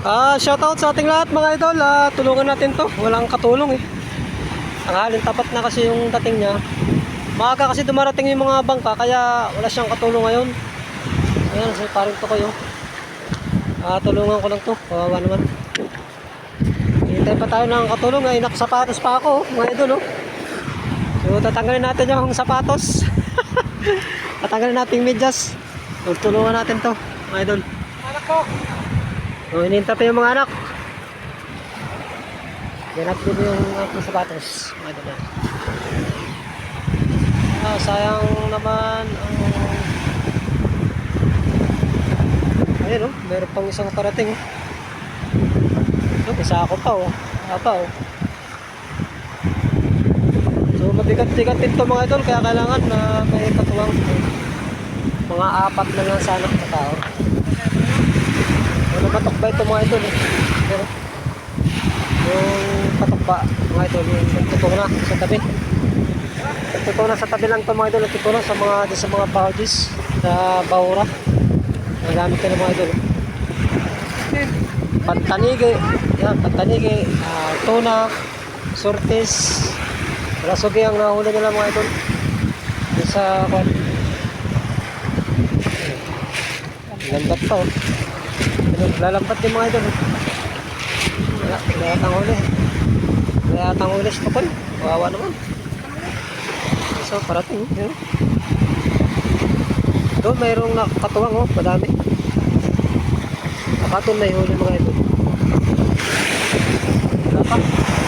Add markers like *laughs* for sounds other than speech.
Ah, shoutout sa ating lahat mga idol. Ah, tulungan natin 'to. Walang katulong eh. Ang halin tapat na kasi yung dating niya. Maaga kasi dumarating yung mga bangka kaya wala siyang katulong ngayon. Ayan, so parang to kayo. Ah, tulungan ko lang 'to. Kawawa naman. Hintay pa tayo ng katulong. Ay, nakasapatos pa ako, mga idol, oh. So, tatanggalin natin yung sapatos. *laughs* tatanggalin natin yung medyas. Tulungan natin 'to, mga idol. Anak ko. Oh, ininta pa yung mga anak. Ganap din yung aking sapatos. Mga idol. Ah, sayang naman ang... Ayun oh, meron pang isang parating. Oh, isa ako pa oh. Apa oh. So mabigat-bigat ito mga idol kaya kailangan na may katuwang mga apat na lang sana na tao. Ano patok ba ito mga idol eh? Pero, yung patok ba mga idol, yung nagtutong na sa tabi. Nagtutong na sa tabi lang ito mga idol, nagtutong na sa mga, sa mga barges, sa bahura. Nagamit ko ng mga idol. Pantanigi, yan, pantanigi, ah, tuna, surtis, rasugi ang nahuli nila mga idol. Sa, kwan, pa oh. Lalampat din mga idol. Wala, wala atang huli. Wala atang huli sa kapal. Kawawa naman. So, parating. Yun. Doon, mayroong nakakatuwang oh. Madami. Nakaton na yung huli mga idol. Pa.